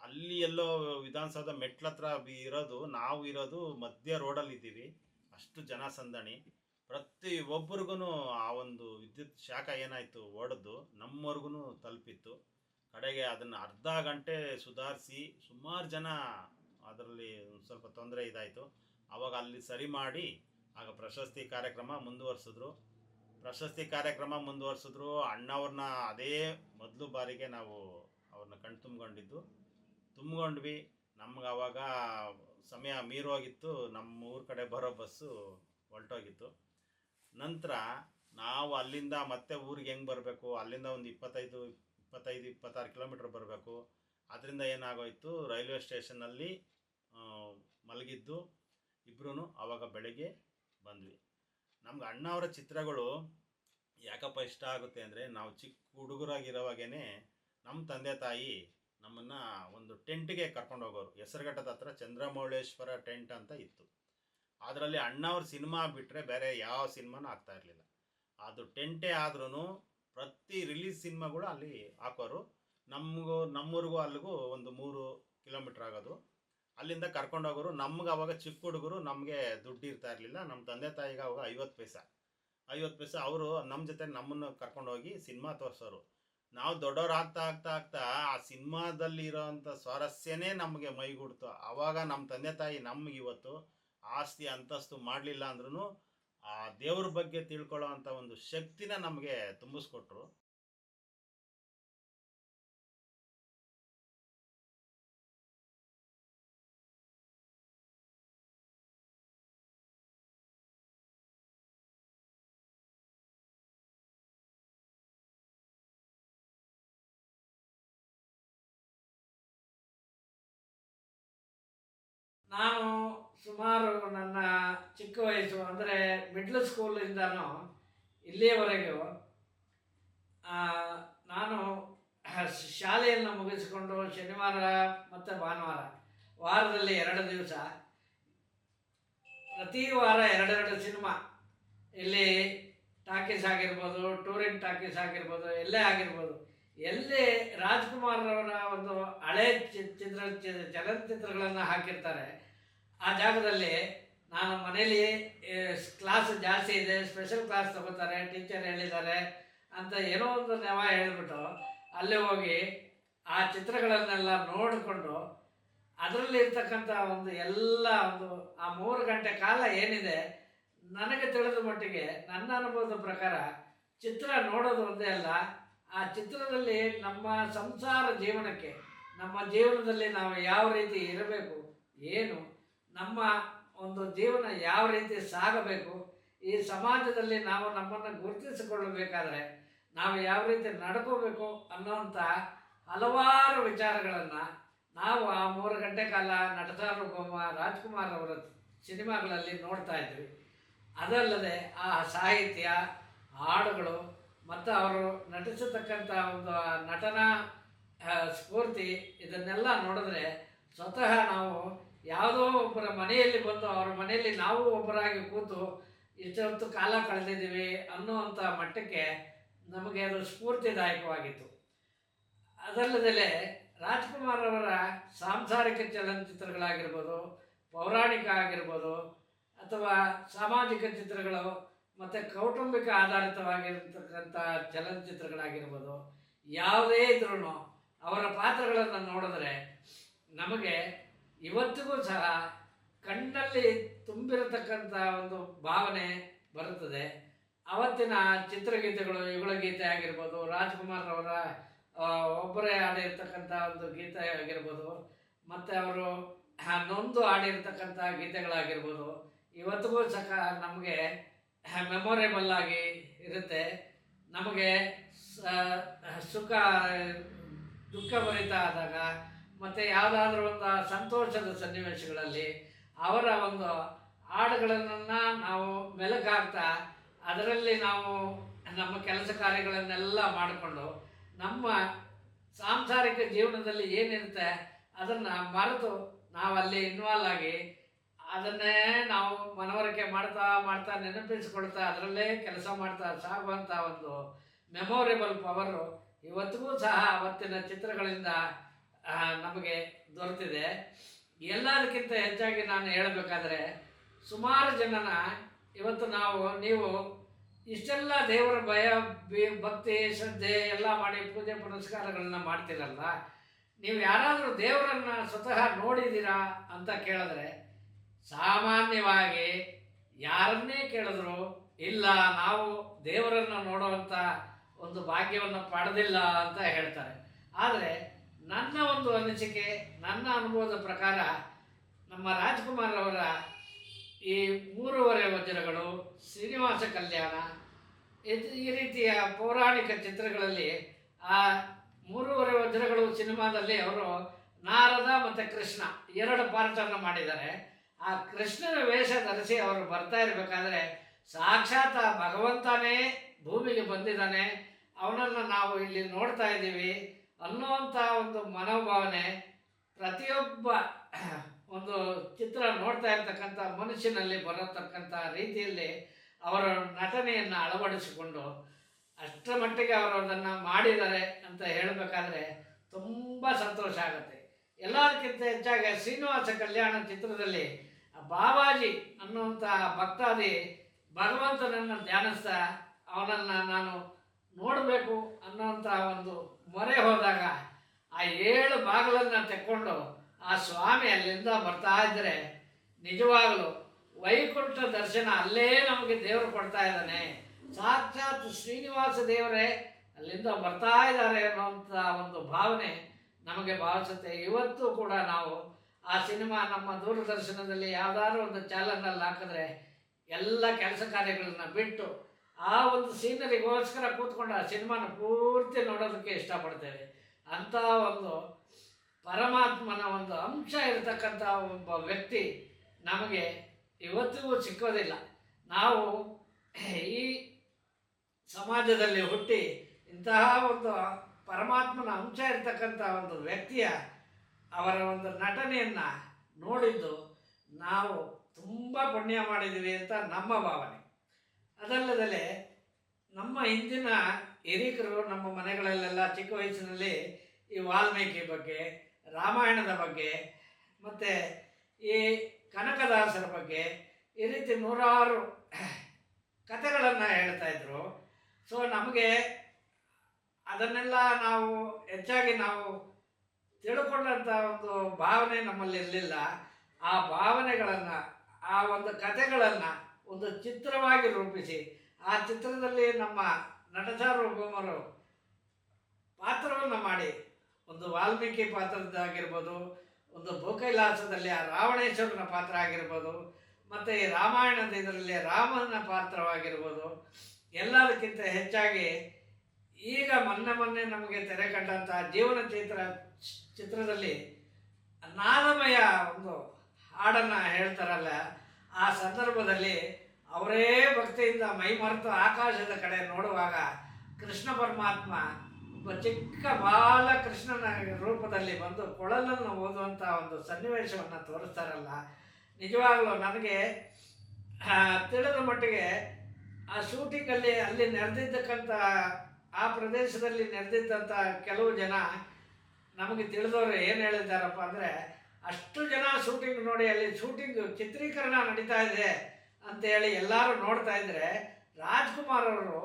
C: ಅಲ್ಲಿ ಎಲ್ಲೋ ವಿಧಾನಸೌಧ ಮೆಟ್ಲತ್ರ ಹತ್ರ ಇರೋದು, ನಾವು ಇರೋದು ಮಧ್ಯ ರೋಡಲ್ಲಿ ಇದ್ದೀವಿ ಅಷ್ಟು ಜನ ಸಂದಣಿ. ಪ್ರತಿ ಒಬ್ಬರಿಗೂ ಆ ಒಂದು ವಿದ್ಯುತ್ ಶಾಖ ಏನಾಯಿತು, ಓಡದ್ದು ನಮ್ಮವ್ರಿಗೂ ತಲುಪಿತ್ತು. ಕಡೆಗೆ ಅದನ್ನು ಅರ್ಧ ಗಂಟೆ ಸುಧಾರಿಸಿ ಸುಮಾರು ಜನ ಅದರಲ್ಲಿ ಸ್ವಲ್ಪ ತೊಂದರೆ ಇದಾಯಿತು. ಆವಾಗ ಅಲ್ಲಿ ಸರಿ ಮಾಡಿ ಆಗ ಪ್ರಶಸ್ತಿ ಕಾರ್ಯಕ್ರಮ ಮುಂದುವರಿಸಿದ್ರು. ಪ್ರಶಸ್ತಿ ಕಾರ್ಯಕ್ರಮ ಮುಂದುವರಿಸಿದ್ರು. ಅಣ್ಣವ್ರನ್ನ ಅದೇ ಮೊದಲು ಬಾರಿಗೆ ನಾವು ಅವ್ರನ್ನ ಕಣ್ತುಂಬ್ಕೊಂಡಿದ್ದು ತುಂಬ್ಕೊಂಡ್ವಿ. ನಮ್ಗೆ ಆವಾಗ ಸಮಯ ಮೀರೋಗಿತ್ತು ನಮ್ಮ ಊರ ಕಡೆ ಬರೋ ಬಸ್ಸು ಹೊರಟೋಗಿತ್ತು. ನಂತರ ನಾವು ಅಲ್ಲಿಂದ ಮತ್ತೆ ಊರಿಗೆ ಹೆಂಗೆ ಬರಬೇಕು? ಅಲ್ಲಿಂದ ಒಂದು ಇಪ್ಪತ್ತೈದು ಇಪ್ಪತ್ತೈದು, ಇಪ್ಪತ್ತಾರು ಕಿಲೋಮೀಟ್ರ್ ಬರಬೇಕು. ಅದರಿಂದ ಏನಾಗೋಯ್ತು, ರೈಲ್ವೆ ಸ್ಟೇಷನ್ನಲ್ಲಿ ಮಲಗಿದ್ದು ಇಬ್ಬರೂ ಆವಾಗ ಬೆಳಗ್ಗೆ ಬಂದ್ವಿ. ನಮ್ಗೆ ಅಣ್ಣವರ ಚಿತ್ರಗಳು ಯಾಕಪ್ಪ ಇಷ್ಟ ಆಗುತ್ತೆ ಅಂದರೆ, ನಾವು ಚಿಕ್ಕ ಹುಡುಗರಾಗಿರೋವಾಗೇ ನಮ್ಮ ತಂದೆ ತಾಯಿ ನಮ್ಮನ್ನು ಒಂದು ಟೆಂಟ್ಗೆ ಕರ್ಕೊಂಡು ಹೋಗೋರು. ಹೆಸರುಘಟ್ಟದ ಹತ್ರ ಚಂದ್ರಮೌಳೇಶ್ವರ ಟೆಂಟ್ ಅಂತ ಇತ್ತು. ಅದರಲ್ಲಿ ಅಣ್ಣವ್ರ ಸಿನಿಮಾ ಬಿಟ್ಟರೆ ಬೇರೆ ಯಾವ ಸಿನಿಮಾನೂ ಆಗ್ತಾ ಇರಲಿಲ್ಲ. ಅದು ಟೆಂಟೇ ಆದ್ರೂ ಪ್ರತಿ ರಿಲೀಸ್ ಸಿನಿಮಾಗಳು ಅಲ್ಲಿ ಹಾಕೋರು. ನಮಗೂ, ನಮ್ಮೂರಿಗೂ ಅಲ್ಲಿಗೂ ಒಂದು ಮೂರು ಕಿಲೋಮೀಟ್ರ್ ಆಗೋದು. ಅಲ್ಲಿಂದ ಕರ್ಕೊಂಡು ಹೋಗೋರು. ನಮ್ಗೆ ಅವಾಗ ಚಿಕ್ಕ ಹುಡುಗರು, ನಮಗೆ ದುಡ್ಡು ಇರ್ತಾ ಇರಲಿಲ್ಲ. ನಮ್ಮ ತಂದೆ ತಾಯಿಗೆ ಅವಾಗ ಐವತ್ತು ಪೈಸೆ. ಐವತ್ತು ಪೈಸೆ ಅವರು ನಮ್ಮ ಜೊತೆ ನಮ್ಮನ್ನು ಕರ್ಕೊಂಡು ಹೋಗಿ ಸಿನಿಮಾ ತೋರಿಸೋರು. ನಾವು ದೊಡ್ಡವ್ರು ಆಗ್ತಾ ಆಗ್ತಾ ಆಗ್ತಾ ಆ ಸಿನಿಮಾದಲ್ಲಿ ಇರೋವಂಥ ಸ್ವಾರಸ್ಯನೇ ನಮಗೆ ಮೈಗೂಡ್ತು. ಆವಾಗ ನಮ್ಮ ತಂದೆ ತಾಯಿ ನಮ್ಗೆ ಇವತ್ತು ಆಸ್ತಿ, ಅಂತಸ್ತು ಮಾಡಲಿಲ್ಲ ಅಂದ್ರೂ ಆ ದೇವ್ರ ಬಗ್ಗೆ ತಿಳ್ಕೊಳ್ಳೋ ಒಂದು ಶಕ್ತಿನ ನಮಗೆ ತುಂಬಿಸ್ಕೊಟ್ರು.
D: ನಾನು ಸುಮಾರು ನನ್ನ ಚಿಕ್ಕ ವಯಸ್ಸು, ಅಂದರೆ ಮಿಡ್ಲ್ ಸ್ಕೂಲಿಂದನೂ ಇಲ್ಲಿಯವರೆಗೂ ನಾನು ಶಾಲೆಯನ್ನು ಮುಗಿಸಿಕೊಂಡು ಶನಿವಾರ ಮತ್ತು ಭಾನುವಾರ, ವಾರದಲ್ಲಿ ಎರಡು ದಿವಸ, ಪ್ರತಿ ವಾರ ಎರಡೆರಡು ಸಿನಿಮಾ. ಇಲ್ಲಿ ಟಾಕೀಸ್ ಆಗಿರ್ಬೋದು, ಟೂರಿನ್ ಟಾಕೀಸ್ ಆಗಿರ್ಬೋದು, ಎಲ್ಲೇ ಆಗಿರ್ಬೋದು. ಎಲ್ಲಿ ರಾಜ್ಕುಮಾರ್ ಅವರ ಒಂದು ಹಳೆ ಚಿತ್ರ, ಚಲನಚಿತ್ರಗಳನ್ನು ಹಾಕಿರ್ತಾರೆ ಆ ಜಾಗದಲ್ಲಿ ನಾನು ಮನೇಲಿ ಕ್ಲಾಸ್ ಜಾಸ್ತಿ ಇದೆ ಸ್ಪೆಷಲ್ ಕ್ಲಾಸ್ ತಗೋತಾರೆ ಟೀಚರ್ ಹೇಳಿದ್ದಾರೆ ಅಂತ ಏನೋ ಒಂದು ನೆವ ಹೇಳಿಬಿಟ್ಟು ಅಲ್ಲೇ ಹೋಗಿ ಆ ಚಿತ್ರಗಳನ್ನೆಲ್ಲ ನೋಡಿಕೊಂಡು ಅದರಲ್ಲಿ ಇರ್ತಕ್ಕಂಥ ಒಂದು ಎಲ್ಲ ಒಂದು ಆ ಮೂರು ಗಂಟೆ ಕಾಲ ಏನಿದೆ, ನನಗೆ ತಿಳಿದ ಮಟ್ಟಿಗೆ ನನ್ನ ಅನುಭವದ ಪ್ರಕಾರ ಚಿತ್ರ ನೋಡೋದು ಒಂದೇ ಅಲ್ಲ, ಆ ಚಿತ್ರದಲ್ಲಿ ನಮ್ಮ ಸಂಸಾರ ಜೀವನಕ್ಕೆ, ನಮ್ಮ ಜೀವನದಲ್ಲಿ ನಾವು ಯಾವ ರೀತಿ ಇರಬೇಕು, ಏನು ನಮ್ಮ ಒಂದು ಜೀವನ ಯಾವ ರೀತಿ ಸಾಗಬೇಕು, ಈ ಸಮಾಜದಲ್ಲಿ ನಾವು ನಮ್ಮನ್ನು ಗುರುತಿಸಿಕೊಳ್ಳಬೇಕಾದ್ರೆ ನಾವು ಯಾವ ರೀತಿ ನಡ್ಕೋಬೇಕು ಅನ್ನೋಂಥ ಹಲವಾರು ವಿಚಾರಗಳನ್ನು ನಾವು ಆ ಮೂರು ಗಂಟೆ ಕಾಲ ನಟಸಾರ್ವಭೌಮ ರಾಜ್ಕುಮಾರ್ ಅವರ ಸಿನಿಮಾಗಳಲ್ಲಿ ನೋಡ್ತಾ ಇದ್ವಿ. ಅದಲ್ಲದೆ ಆ ಸಾಹಿತ್ಯ, ಹಾಡುಗಳು ಮತ್ತು ಅವರು ನಟಿಸತಕ್ಕಂಥ ಒಂದು ನಟನಾ ನಟನ ಸ್ಫೂರ್ತಿ ಇದನ್ನೆಲ್ಲ ನೋಡಿದ್ರೆ ಸ್ವತಃ ನಾವು ಯಾವುದೋ ಒಬ್ಬರ ಮನೆಯಲ್ಲಿ ಬಂದು ಅವರ ಮನೆಯಲ್ಲಿ ನಾವು ಒಬ್ಬರಾಗಿ ಕೂತು ಇಷ್ಟೊತ್ತು ಕಾಲ ಕಳೆದಿದ್ದೀವಿ ಅನ್ನುವಂಥ ಮಟ್ಟಕ್ಕೆ ನಮಗೆ ಅದು ಸ್ಫೂರ್ತಿದಾಯಕವಾಗಿತ್ತು. ಅದಲ್ಲದೆ ರಾಜ್ಕುಮಾರ್ ಅವರ ಸಾಂಸಾರಿಕ ಚಲನಚಿತ್ರಗಳಾಗಿರ್ಬೋದು, ಪೌರಾಣಿಕ ಆಗಿರ್ಬೋದು, ಅಥವಾ ಸಾಮಾಜಿಕ ಚಿತ್ರಗಳು ಮತ್ತು ಕೌಟುಂಬಿಕ ಆಧಾರಿತವಾಗಿರ್ತಕ್ಕಂಥ ಚಲನಚಿತ್ರಗಳಾಗಿರ್ಬೋದು, ಯಾವುದೇ ಇದ್ರೂ ಅವರ ಪಾತ್ರಗಳನ್ನು ನೋಡಿದ್ರೆ ನಮಗೆ ಇವತ್ತಿಗೂ ಸಹ ಕಣ್ಣಲ್ಲಿ ತುಂಬಿರತಕ್ಕಂಥ ಒಂದು ಭಾವನೆ ಬರುತ್ತದೆ. ಅವತ್ತಿನ ಚಿತ್ರಗೀತೆಗಳು ಯುಗಳ ಗೀತೆ ಆಗಿರ್ಬೋದು ರಾಜ್ಕುಮಾರ್ ಅವರ ಒಬ್ಬರೇ ಹಾಡಿರ್ತಕ್ಕಂಥ ಒಂದು ಗೀತೆ ಆಗಿರ್ಬೋದು, ಮತ್ತು ಅವರು ನೊಂದು ಹಾಡಿರ್ತಕ್ಕಂಥ ಗೀತೆಗಳಾಗಿರ್ಬೋದು. ಇವತ್ತಿಗೂ ಸಹ ನಮಗೆ ಮೆಮೊರೇಬಲ್ ಆಗಿ ಇರುತ್ತೆ. ನಮಗೆ ಸುಖ ಸುಖ ದುಃಖಭರಿತ ಆದಾಗ ಮತ್ತು ಯಾವುದಾದ್ರೂ ಒಂದು ಸಂತೋಷದ ಸನ್ನಿವೇಶಗಳಲ್ಲಿ ಅವರ ಒಂದು ಹಾಡುಗಳನ್ನು ನಾವು ಮೆಲುಕಾಗ್ತಾ ಅದರಲ್ಲಿ ನಾವು ನಮ್ಮ ಕೆಲಸ ಕಾರ್ಯಗಳನ್ನೆಲ್ಲ ಮಾಡಿಕೊಂಡು ನಮ್ಮ ಸಾಂಸಾರಿಕ ಜೀವನದಲ್ಲಿ ಏನಿರುತ್ತೆ ಅದನ್ನು ಮರೆತು ನಾವು ಅಲ್ಲಿ ಇನ್ವಾಲ್ವ್ ಆಗಿ ಅದನ್ನೇ ನಾವು ಮನವರಿಕೆ ಮಾಡ್ತಾ ಮಾಡ್ತಾ ನೆನಪಿಸಿಕೊಳ್ತಾ ಅದರಲ್ಲೇ ಕೆಲಸ ಮಾಡ್ತಾ ಸಾಗುವಂಥ ಒಂದು ಮೆಮೊರೇಬಲ್ ಪವರು ಇವತ್ತಿಗೂ ಸಹ ಅವತ್ತಿನ ಚಿತ್ರಗಳಿಂದ ನಮಗೆ ದೊರೆತಿದೆ. ಎಲ್ಲದಕ್ಕಿಂತ ಹೆಚ್ಚಾಗಿ ನಾನು ಹೇಳಬೇಕಾದ್ರೆ, ಸುಮಾರು ಜನನ ಇವತ್ತು ನಾವು, ನೀವು ಇಷ್ಟೆಲ್ಲ ದೇವರ ಭಯ ಭಕ್ತಿ, ಶ್ರದ್ಧೆ ಎಲ್ಲ ಮಾಡಿ ಪೂಜೆ ಪುನಸ್ಕಾರಗಳನ್ನ ಮಾಡ್ತೀರಲ್ಲ ನೀವು ಯಾರಾದರೂ ದೇವರನ್ನ ಸ್ವತಃ ನೋಡಿದ್ದೀರಾ ಅಂತ ಕೇಳಿದ್ರೆ, ಸಾಮಾನ್ಯವಾಗಿ ಯಾರನ್ನೇ ಕೇಳಿದ್ರು, ಇಲ್ಲ, ನಾವು ದೇವರನ್ನು ನೋಡುವಂಥ ಒಂದು ಭಾಗ್ಯವನ್ನು ಪಡೆದಿಲ್ಲ ಅಂತ ಹೇಳ್ತಾರೆ. ಆದರೆ ನನ್ನ ಒಂದು ಅನಿಸಿಕೆ, ನನ್ನ ಅನುಭವದ ಪ್ರಕಾರ ನಮ್ಮ ರಾಜ್ಕುಮಾರ್ ಅವರ ಈ ಮೂರುವರೆ ವಜ್ರಗಳು ಶ್ರೀನಿವಾಸ ಕಲ್ಯಾಣ, ಇದು ಈ ರೀತಿಯ ಪೌರಾಣಿಕ ಚಿತ್ರಗಳಲ್ಲಿ ಆ ಮೂರುವರೆ ವಜ್ರಗಳು ಸಿನಿಮಾದಲ್ಲಿ ಅವರು ನಾರದ ಮತ್ತು ಕೃಷ್ಣ ಎರಡು ಪಾರ್ಟನ್ನು ಮಾಡಿದ್ದಾರೆ. ಆ ಕೃಷ್ಣನ ವೇಷ ಧರಿಸಿ ಅವರು ಬರ್ತಾ ಇರಬೇಕಾದ್ರೆ ಸಾಕ್ಷಾತ್ ಭಗವಂತನೇ ಭೂಮಿಗೆ ಬಂದಿದ್ದಾನೆ. ಅವನನ್ನು ನಾವು ಇಲ್ಲಿ ನೋಡ್ತಾ ಇದ್ದೀವಿ. ಅನ್ನುವಂಥ ಒಂದು ಮನೋಭಾವನೆ ಪ್ರತಿಯೊಬ್ಬ ಒಂದು ಚಿತ್ರ ನೋಡ್ತಾ ಇರ್ತಕ್ಕಂಥ ಮನುಷ್ಯನಲ್ಲಿ ಬರತಕ್ಕಂಥ ರೀತಿಯಲ್ಲಿ ಅವರ ನಟನೆಯನ್ನು ಅಳವಡಿಸಿಕೊಂಡು ಅಷ್ಟರ ಮಟ್ಟಿಗೆ ಅವರು ಅದನ್ನು ಮಾಡಿದ್ದಾರೆ ಅಂತ ಹೇಳಬೇಕಾದ್ರೆ ತುಂಬ ಸಂತೋಷ ಆಗುತ್ತೆ. ಎಲ್ಲದಕ್ಕಿಂತ ಹೆಚ್ಚಾಗಿ ಶ್ರೀನಿವಾಸ ಕಲ್ಯಾಣ ಚಿತ್ರದಲ್ಲಿ ಬಾಬಾಜಿ ಅನ್ನುವಂಥ ಭಕ್ತಾದಿ ಭಗವಂತನನ್ನು ಧ್ಯಾನಿಸ್ತಾ ಅವನನ್ನು ನಾನು ನೋಡಬೇಕು ಅನ್ನೋಂಥ ಒಂದು ಮೊರೆ ಹೋದಾಗ ಆ ಏಳು ಬಾಗಿಲನ್ನು ತೆಕ್ಕೊಂಡು ಆ ಸ್ವಾಮಿ ಅಲ್ಲಿಂದ ಬರ್ತಾ ಇದ್ದರೆ ನಿಜವಾಗಲೂ ವೈಕುಂಠ ದರ್ಶನ ಅಲ್ಲೇ ನಮಗೆ ದೇವರು ಕೊಡ್ತಾ ಇದ್ದಾನೆ. ಸಾಕ್ಷಾತ್ ಶ್ರೀನಿವಾಸ ದೇವರೇ ಅಲ್ಲಿಂದ ಬರ್ತಾ ಇದ್ದಾರೆ ಅನ್ನುವಂಥ ಒಂದು ಭಾವನೆ ನಮಗೆ ಭಾವಿಸುತ್ತೆ. ಇವತ್ತು ಕೂಡ ನಾವು ಆ ಸಿನಿಮಾ ನಮ್ಮ ದೂರದರ್ಶನದಲ್ಲಿ ಯಾವ್ದಾದ್ರು ಒಂದು ಚಾನಲ್ನಲ್ಲಿ ಹಾಕಿದ್ರೆ ಎಲ್ಲ ಕೆಲಸ ಕಾರ್ಯಗಳನ್ನು ಬಿಟ್ಟು ಆ ಒಂದು ಸೀನರಿಗೋಸ್ಕರ ಕೂತ್ಕೊಂಡು ಆ ಸಿನಿಮಾನ ಪೂರ್ತಿ ನೋಡೋದಕ್ಕೆ ಇಷ್ಟಪಡ್ತೇವೆ ಅಂಥ ಒಂದು ಪರಮಾತ್ಮನ ಒಂದು ಅಂಶ ಇರತಕ್ಕಂಥ ಒಬ್ಬ ವ್ಯಕ್ತಿ ನಮಗೆ ಇವತ್ತಿಗೂ ಸಿಕ್ಕೋದಿಲ್ಲ. ನಾವು ಈ ಸಮಾಜದಲ್ಲಿ ಹುಟ್ಟಿ ಇಂತಹ ಒಂದು ಪರಮಾತ್ಮನ ಅಂಶ ಇರತಕ್ಕಂಥ ಒಂದು ವ್ಯಕ್ತಿಯ ಅವರ ಒಂದು ನಟನೆಯನ್ನು ನೋಡಿದ್ದು ನಾವು ತುಂಬ ಪುಣ್ಯ ಮಾಡಿದ್ದೀವಿ ಅಂತ ನಮ್ಮ ಭಾವನೆ. ಅದಲ್ಲದೆ ನಮ್ಮ ಹಿಂದಿನ ಹಿರಿಕರು ನಮ್ಮ ಮನೆಗಳಲ್ಲೆಲ್ಲ ಚಿಕ್ಕ ವಯಸ್ಸಿನಲ್ಲಿ ಈ ವಾಲ್ಮೀಕಿ ಬಗ್ಗೆ, ರಾಮಾಯಣದ ಬಗ್ಗೆ, ಮತ್ತು ಈ ಕನಕದಾಸರ ಬಗ್ಗೆ ಈ ರೀತಿ ನೂರಾರು ಕಥೆಗಳನ್ನು ಹೇಳ್ತಾ ಇದ್ರು. ಸೊ ನಮಗೆ ಅದನ್ನೆಲ್ಲ ನಾವು ಹೆಚ್ಚಾಗಿ ನಾವು ತಿಳ್ಕೊಂಡಂಥ ಒಂದು ಭಾವನೆ ನಮ್ಮಲ್ಲಿ ಇರಲಿಲ್ಲ. ಆ ಭಾವನೆಗಳನ್ನು, ಆ ಒಂದು ಕಥೆಗಳನ್ನು ಒಂದು ಚಿತ್ರವಾಗಿ ರೂಪಿಸಿ. ಆ ಚಿತ್ರದಲ್ಲಿ ನಮ್ಮ ನಟಸಾರ್ವಭೌಮರು ಪಾತ್ರವನ್ನು ಮಾಡಿ. ಒಂದು ವಾಲ್ಮೀಕಿ ಪಾತ್ರದ್ದಾಗಿರ್ಬೋದು, ಒಂದು ಭೂಕೈಲಾಸದಲ್ಲಿ ಆ ರಾವಣೇಶ್ವರನ ಪಾತ್ರ ಆಗಿರ್ಬೋದು ಮತ್ತು ಈ ರಾಮಾಯಣದ ಇದರಲ್ಲಿ ರಾಮನ ಪಾತ್ರವಾಗಿರ್ಬೋದು, ಎಲ್ಲದಕ್ಕಿಂತ ಹೆಚ್ಚಾಗಿ ಈಗ ಮೊನ್ನೆ ಮೊನ್ನೆ ನಮಗೆ ತೆರೆ ಕಂಡಂಥ ಜೀವನ ಚಿತ್ರ ಚಿತ್ರದಲ್ಲಿ ನಾದಮಯ ಒಂದು ಹಾಡನ್ನು ಹೇಳ್ತಾರಲ್ಲ ಆ ಸಂದರ್ಭದಲ್ಲಿ ಅವರೇ ಭಕ್ತಿಯಿಂದ ಮೈಮರೆತು ಆಕಾಶದ ಕಡೆ ನೋಡುವಾಗ ಕೃಷ್ಣ ಪರಮಾತ್ಮ ಒಬ್ಬ ಚಿಕ್ಕ ಬಾಲ ಕೃಷ್ಣನ ರೂಪದಲ್ಲಿ ಬಂದು ಕೊಳಲನ್ನು ಓದುವಂಥ ಒಂದು ಸನ್ನಿವೇಶವನ್ನು ತೋರಿಸ್ತಾರಲ್ಲ, ನಿಜವಾಗಲೂ ನನಗೆ ತಿಳಿದ ಮಟ್ಟಿಗೆ ಆ ಶೂಟಿಂಗಲ್ಲಿ ಅಲ್ಲಿ ನೆರೆದಿದ್ದಕ್ಕಂಥ ಆ ಪ್ರದೇಶದಲ್ಲಿ ನೆರೆದಿದ್ದಂಥ ಕೆಲವು ಜನ ನಮಗೆ ತಿಳಿದವರು ಏನು ಹೇಳಿದ್ದಾರಪ್ಪ ಅಂದರೆ ಅಷ್ಟು ಜನ ಶೂಟಿಂಗ್ ನೋಡಿ ಅಲ್ಲಿ ಶೂಟಿಂಗ್ ಚಿತ್ರೀಕರಣ ನಡೀತಾ ಇದೆ ಅಂತೇಳಿ ಎಲ್ಲರೂ ನೋಡ್ತಾ ಇದ್ದರೆ ರಾಜ್ಕುಮಾರ್ ಅವರು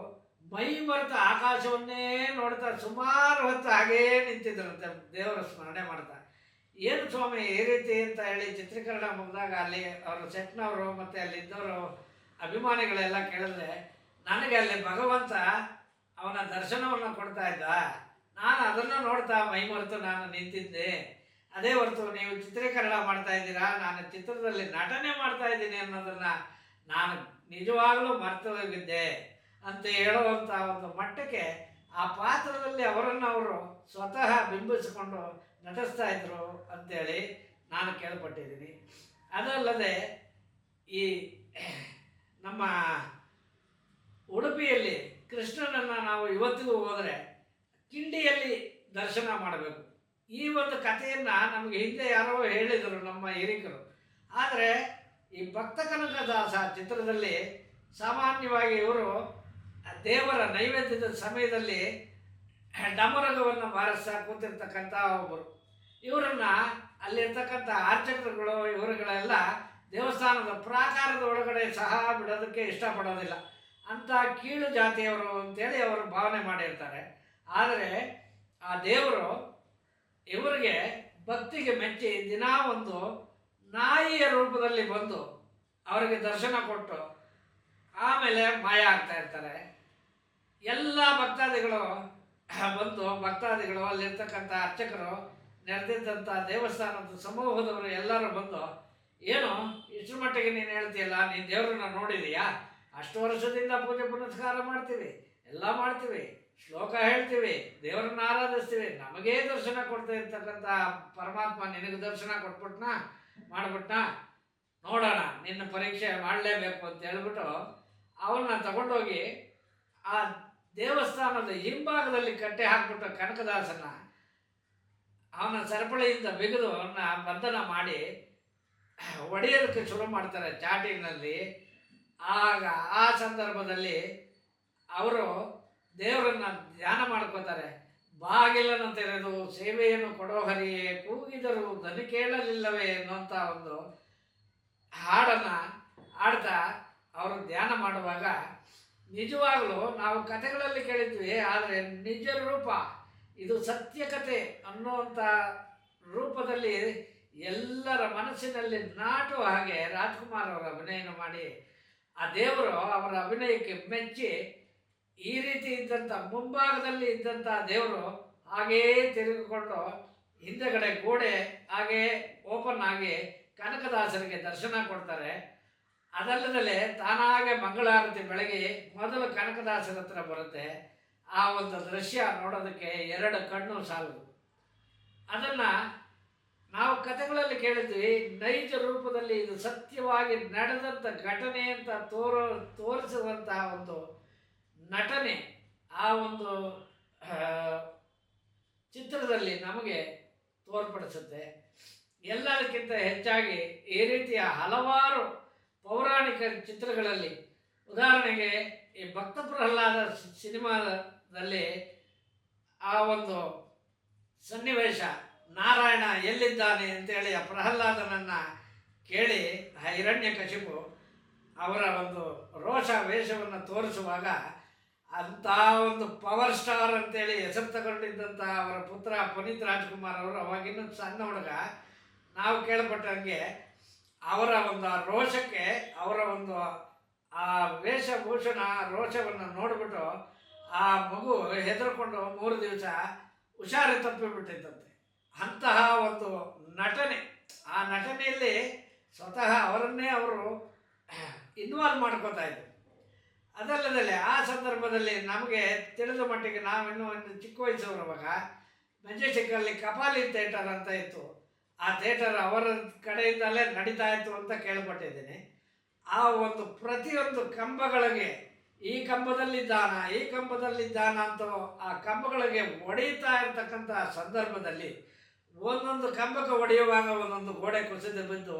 D: ಮೈ ಮರೆತ ಆಕಾಶವನ್ನೇ ನೋಡ್ತಾ ಸುಮಾರು ಹೊತ್ತು ಹಾಗೇ ನಿಂತಿದ್ರಂತೆ ದೇವರ ಸ್ಮರಣೆ ಮಾಡ್ತಾ. ಏನು ಸ್ವಾಮಿ ಈ ರೀತಿ ಅಂತ ಹೇಳಿ ಚಿತ್ರೀಕರಣ ಮುಗಿದಾಗ ಅಲ್ಲಿ ಅವರು ಸೆಟ್ನವರು ಮತ್ತು ಅಲ್ಲಿದ್ದವರು ಅಭಿಮಾನಿಗಳೆಲ್ಲ ಕೇಳಿದ್ರೆ ನನಗೆ ಅಲ್ಲಿ ಭಗವಂತ ಅವನ ದರ್ಶನವನ್ನು ಕೊಡ್ತಾ ಇದ್ದ. ನಾನು ಅದನ್ನು ನೋಡ್ತಾ ಮೈಮರೆತು ನಾನು ನಿಂತಿದ್ದೆ. ಅದೇ ಹೊರತು ನೀವು ಚಿತ್ರೀಕರಣ ಮಾಡ್ತಾ ಇದ್ದೀರಾ? ನಾನು ಚಿತ್ರದಲ್ಲಿ ನಟನೆ ಮಾಡ್ತಾ ಇದ್ದೀನಿ ಅನ್ನೋದನ್ನ ನಾನು ನಿಜವಾಗಲೂ ಮರ್ತು ಅಂತ ಹೇಳುವಂಥ ಒಂದು ಮಟ್ಟಕ್ಕೆ ಆ ಪಾತ್ರದಲ್ಲಿ ಅವರನ್ನು ಅವರು ಸ್ವತಃ ಬಿಂಬಿಸಿಕೊಂಡು ನಟಿಸ್ತಾ ಇದ್ರು ಅಂತೇಳಿ ನಾನು ಕೇಳ್ಪಟ್ಟಿದ್ದೀನಿ. ಅದಲ್ಲದೆ ಈ ನಮ್ಮ ಉಡುಪಿಯಲ್ಲಿ ಕೃಷ್ಣನನ್ನು ನಾವು ಇವತ್ತಿಗೂ ಹೋದರೆ ಕಿಂಡಿಯಲ್ಲಿ ದರ್ಶನ ಮಾಡಬೇಕು. ಈ ಒಂದು ಕಥೆಯನ್ನು ನಮಗೆ ಹಿಂದೆ ಯಾರೋ ಹೇಳಿದರು ನಮ್ಮ ಹಿರಿಕರು. ಆದರೆ ಈ ಭಕ್ತ ಕನಕದಾಸ ಚಿತ್ರದಲ್ಲಿ ಸಾಮಾನ್ಯವಾಗಿ ಇವರು ದೇವರ ನೈವೇದ್ಯದ ಸಮಯದಲ್ಲಿ ಡಮರಗವನ್ನು ಬಾರಿಸ್ತಾ ಕೂತಿರ್ತಕ್ಕಂಥ ಒಬ್ಬರು. ಇವರನ್ನ ಅಲ್ಲಿರ್ತಕ್ಕಂಥ ಅರ್ಚಕರುಗಳು, ಇವರುಗಳೆಲ್ಲ ದೇವಸ್ಥಾನದ ಪ್ರಾಕಾರದ ಒಳಗಡೆ ಸಹ ಬಿಡೋದಕ್ಕೆ ಇಷ್ಟಪಡೋದಿಲ್ಲ. ಅಂಥ ಕೀಳು ಜಾತಿಯವರು ಅಂತೇಳಿ ಅವರು ಭಾವನೆ ಮಾಡಿರ್ತಾರೆ. ಆದರೆ ಆ ದೇವರು ಇವರಿಗೆ ಭಕ್ತಿಗೆ ಮೆಚ್ಚಿ ದಿನಾ ಒಂದು ನಾಯಿಯ ರೂಪದಲ್ಲಿ ಬಂದು ಅವರಿಗೆ ದರ್ಶನ ಕೊಟ್ಟು ಆಮೇಲೆ ಮಾಯ ಆಗ್ತಾ ಇರ್ತಾರೆ. ಎಲ್ಲ ಭಕ್ತಾದಿಗಳು ಬಂದು ಭಕ್ತಾದಿಗಳು ಅಲ್ಲಿರ್ತಕ್ಕಂಥ ಅರ್ಚಕರು, ನೆರೆದಿದ್ದಂಥ ದೇವಸ್ಥಾನದ ಸಮೂಹದವರು ಎಲ್ಲರೂ ಬಂದು, ಏನು ಇಷ್ಟು ಮಟ್ಟಿಗೆ ನೀನು ಹೇಳ್ತೀಯಲ್ಲ, ನೀನು ದೇವ್ರನ್ನ ನೋಡಿದೀಯಾ? ಅಷ್ಟು ವರ್ಷದಿಂದ ಪೂಜೆ ಪುನಸ್ಕಾರ ಮಾಡ್ತೀವಿ, ಎಲ್ಲ ಮಾಡ್ತೀವಿ. ಶ್ಲೋಕ ಹೇಳ್ತೀವಿ, ದೇವರನ್ನ ಆರಾಧಿಸ್ತೀವಿ, ನಮಗೇ ದರ್ಶನ ಕೊಡ್ತಾ ಇರ್ತಕ್ಕಂಥ ಪರಮಾತ್ಮ ನಿನಗೆ ದರ್ಶನ ಕೊಟ್ಬಿಟ್ನ, ಮಾಡ್ಬಿಟ್ನ? ನೋಡೋಣ, ನಿನ್ನ ಪರೀಕ್ಷೆ ಮಾಡಲೇಬೇಕು ಅಂತ ಹೇಳ್ಬಿಟ್ಟು ಅವನ್ನ ತಗೊಂಡೋಗಿ ಆ ದೇವಸ್ಥಾನದ ಹಿಂಭಾಗದಲ್ಲಿ ಕಟ್ಟೆ ಹಾಕ್ಬಿಟ್ಟು ಕನಕದಾಸನ ಅವನ ಸರಪಳಿಯಿಂದ ಬಿಗಿದು ಅವನ್ನ ಬಂಧನ ಮಾಡಿ ಒಡೆಯೋದಕ್ಕೆ ಶುರು ಮಾಡ್ತಾರೆ ಚಾಟಿನಲ್ಲಿ ಆಗ ಆ ಸಂದರ್ಭದಲ್ಲಿ ಅವರು ದೇವರನ್ನ ಧ್ಯಾನ ಮಾಡ್ಕೋತಾರೆ. ಬಾಗಿಲನ್ನು ತೆರೆದು ಸೇವೆಯನ್ನು ಕೊಡೋ ಹರಿಯೇ ಕೂಗಿದರು ದನಿ ಕೇಳಲಿಲ್ಲವೇ ಅನ್ನುವಂಥ ಒಂದು ಹಾಡನ್ನು ಹಾಡ್ತಾ ಅವರು ಧ್ಯಾನ ಮಾಡುವಾಗ ನಿಜವಾಗಲೂ ನಾವು ಕಥೆಗಳಲ್ಲಿ ಕೇಳಿದ್ವಿ, ಆದರೆ ನಿಜ ರೂಪ, ಇದು ಸತ್ಯ ಕಥೆ ಅನ್ನುವಂಥ ರೂಪದಲ್ಲಿ ಎಲ್ಲರ ಮನಸ್ಸಿನಲ್ಲಿ ನಾಟುವ ಹಾಗೆ ರಾಜ್ಕುಮಾರ್ ಅವರ ಅಭಿನಯನ ಮಾಡಿ ಆ ದೇವರು ಅವರ ಅಭಿನಯಕ್ಕೆ ಮೆಚ್ಚಿ ಈ ರೀತಿ ಇದ್ದಂಥ ಮುಂಭಾಗದಲ್ಲಿ ಇದ್ದಂಥ ದೇವರು ಹಾಗೇ ತಿರುಗಿಕೊಂಡು ಹಿಂದೆಗಡೆ ಗೋಡೆ ಹಾಗೇ ಓಪನ್ ಆಗಿ ಕನಕದಾಸರಿಗೆ ದರ್ಶನ ಕೊಡ್ತಾರೆ. ಅದಲ್ಲದಲ್ಲೇ ತಾನಾಗೆ ಮಂಗಳಾರತಿ ಬೆಳಗ್ಗೆ ಮೊದಲು ಕನಕದಾಸರ ಹತ್ರ ಬರುತ್ತೆ. ಆ ಒಂದು ದೃಶ್ಯ ನೋಡೋದಕ್ಕೆ ಎರಡು ಕಣ್ಣು ಸಾಲದು ಅದನ್ನು ನಾವು ಕಥೆಗಳಲ್ಲಿ ಕೇಳಿದ್ವಿ, ನೈಜ ರೂಪದಲ್ಲಿ ಇದು ಸತ್ಯವಾಗಿ ನಡೆದಂಥ ಘಟನೆ ಅಂತ ತೋರೋ, ತೋರಿಸುವಂತಹ ಒಂದು ನಟನೆ ಆ ಒಂದು ಚಿತ್ರದಲ್ಲಿ ನಮಗೆ ತೋರ್ಪಡಿಸುತ್ತೆ. ಎಲ್ಲದಕ್ಕಿಂತ ಹೆಚ್ಚಾಗಿ ಈ ರೀತಿಯ ಹಲವಾರು ಪೌರಾಣಿಕ ಚಿತ್ರಗಳಲ್ಲಿ, ಉದಾಹರಣೆಗೆ ಈ ಭಕ್ತ ಪ್ರಹ್ಲಾದ ಸಿನಿಮಾದಲ್ಲಿ ಆ ಒಂದು ಸನ್ನಿವೇಶ, ನಾರಾಯಣ ಎಲ್ಲಿದ್ದಾನೆ ಅಂತೇಳಿ ಆ ಪ್ರಹ್ಲಾದನನ್ನು ಕೇಳಿ ಹಿರಣ್ಯ ಕಶಿಪು ಅವರ ಒಂದು ರೋಷ ವೇಷವನ್ನು ತೋರಿಸುವಾಗ ಅಂಥ ಒಂದು ಪವರ್ ಸ್ಟಾರ್ ಅಂತೇಳಿ ಹೆಸರು ತಗೊಂಡಿದ್ದಂಥ ಅವರ ಪುತ್ರ ಪುನೀತ್ ರಾಜ್ಕುಮಾರ್ ಅವರು ಅವಾಗಿನ್ನೂ ಸಣ್ಣ ಹುಡುಗ. ನಾವು ಕೇಳ್ಪಟ್ಟಂಗೆ ಅವರ ಒಂದು ಆ ರೋಷಕ್ಕೆ ಅವರ ಒಂದು ಆ ವೇಷಭೂಷಣ ರೋಷವನ್ನು ನೋಡಿಬಿಟ್ಟು ಆ ಮಗು ಹೆದರ್ಕೊಂಡು ಮೂರು ದಿವಸ ಹುಷಾರು ತಪ್ಪಿಬಿಟ್ಟಿದ್ದಂತೆ. ಅಂತಹ ಒಂದು ನಟನೆ. ಆ ನಟನೆಯಲ್ಲಿ ಸ್ವತಃ ಅವರನ್ನೇ ಅವರು ಇನ್ವಾಲ್ವ್ ಮಾಡ್ಕೋತಾ ಇದ್ರು. ಅದಲ್ಲದಲ್ಲೇ ಆ ಸಂದರ್ಭದಲ್ಲಿ ನಮಗೆ ತಿಳಿದ ಮಟ್ಟಿಗೆ ನಾವಿನ್ನೂ ಒಂದು ಚಿಕ್ಕ ವಯಸ್ಸವರವಾಗ ಮೆಜೆಸ್ಟಿಕ್ಕಲ್ಲಿ ಕಪಾಲಿ ಥಿಯೇಟರ್ ಅಂತ ಇತ್ತು. ಆ ಥಿಯೇಟರ್ ಅವರ ಕಡೆಯಿಂದಲೇ ನಡೀತಾ ಇತ್ತು ಅಂತ ಕೇಳ್ಪಟ್ಟಿದ್ದೀನಿ. ಆ ಒಂದು ಪ್ರತಿಯೊಂದು ಕಂಬಗಳಿಗೆ ಈ ಕಂಬದಲ್ಲಿದ್ದಾನ ಈ ಕಂಬದಲ್ಲಿದ್ದಾನ ಅಂತ ಆ ಕಂಬಗಳಿಗೆ ಒಡೆಯುತ್ತಾ ಇರತಕ್ಕಂಥ ಸಂದರ್ಭದಲ್ಲಿ ಒಂದೊಂದು ಕಂಬಕ್ಕೆ ಒಡೆಯುವಾಗ ಒಂದೊಂದು ಗೋಡೆ ಕುಸಿದು ಬಿದ್ದು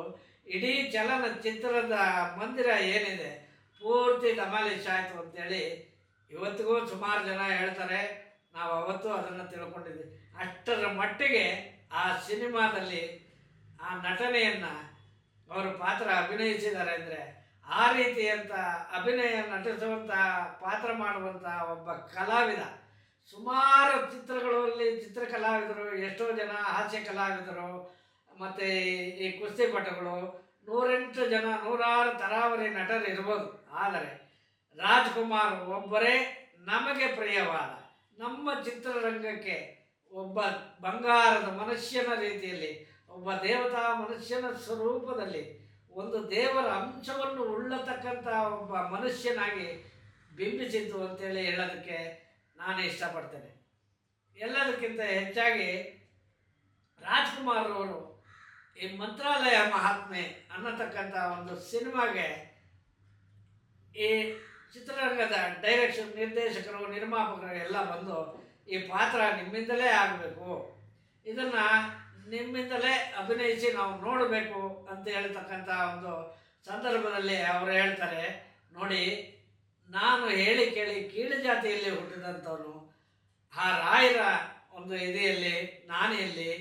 D: ಇಡೀ ಚಲನಚಿತ್ರದ ಮಂದಿರ ಏನಿದೆ ಪೂರ್ತಿ ಡಮಾಲಿಶ್ ಆಯಿತು ಅಂತೇಳಿ ಇವತ್ತಿಗೂ ಸುಮಾರು ಜನ ಹೇಳ್ತಾರೆ. ನಾವು ಅವತ್ತು ಅದನ್ನು ತಿಳ್ಕೊಂಡಿದ್ವಿ. ಅಷ್ಟರ ಮಟ್ಟಿಗೆ ಆ ಸಿನಿಮಾದಲ್ಲಿ ಆ ನಟನೆಯನ್ನು ಅವರು ಪಾತ್ರ ಅಭಿನಯಿಸಿದ್ದಾರೆ ಅಂದರೆ ಆ ರೀತಿಯಂಥ ಅಭಿನಯ ನಟಿಸುವಂಥ ಪಾತ್ರ ಮಾಡುವಂಥ ಒಬ್ಬ ಕಲಾವಿದ, ಸುಮಾರು ಚಿತ್ರಗಳಲ್ಲಿ ಚಿತ್ರಕಲಾವಿದರು, ಎಷ್ಟೋ ಜನ ಹಾಸ್ಯ ಕಲಾವಿದರು, ಮತ್ತು ಈ ಕುಸ್ತಿಪಟುಗಳು ನೂರೆಂಟು ಜನ ನೂರಾರು ತರಾವರಿ ನಟರು ಇರ್ಬೋದು ಆದರೆ ರಾಜ್ಕುಮಾರ್ ಒಬ್ಬರೇ ನಮಗೆ ಪ್ರಿಯವಾದ, ನಮ್ಮ ಚಿತ್ರರಂಗಕ್ಕೆ ಒಬ್ಬ ಬಂಗಾರದ ಮನುಷ್ಯನ ರೀತಿಯಲ್ಲಿ, ಒಬ್ಬ ದೇವತಾ ಮನುಷ್ಯನ ಸ್ವರೂಪದಲ್ಲಿ ಒಂದು ದೇವರ ಅಂಶವನ್ನು ಉಳ್ಳತಕ್ಕಂಥ ಒಬ್ಬ ಮನುಷ್ಯನಾಗಿ ಬಿಂಬಿಸಿತು ಅಂತೇಳಿ ಹೇಳೋದಕ್ಕೆ ನಾನು ಇಷ್ಟಪಡ್ತೇನೆ. ಎಲ್ಲದಕ್ಕಿಂತ ಹೆಚ್ಚಾಗಿ ರಾಜ್ಕುಮಾರ್ ಅವರು ಈ ಮಂತ್ರಾಲಯ ಮಹಾತ್ಮೆ ಅನ್ನತಕ್ಕಂಥ ಒಂದು ಸಿನಿಮಾಗೆ ಈ ಚಿತ್ರರಂಗದ ಡೈರೆಕ್ಷನ್ ನಿರ್ದೇಶಕರು, ನಿರ್ಮಾಪಕರು ಎಲ್ಲ ಬಂದು ಈ ಪಾತ್ರ ನಿಮ್ಮಿಂದಲೇ ಆಗಬೇಕು. ಇದನ್ನು ನಿಮ್ಮಿಂದಲೇ ಅಭಿನಯಿಸಿ ನಾವು ನೋಡಬೇಕು ಅಂತ ಹೇಳ್ತಕ್ಕಂಥ ಒಂದು ಸಂದರ್ಭದಲ್ಲಿ ಅವರು ಹೇಳ್ತಾರೆ, ನೋಡಿ, ನಾನು ಹೇಳಿ ಕೇಳಿ ಕೀಳು ಜಾತಿಯಲ್ಲಿ ಹುಟ್ಟಿದಂಥವನು ಆ ರಾಯರ ಒಂದು ಇದೆಯಲ್ಲಿ ನಾನು ಎಲ್ಲಿ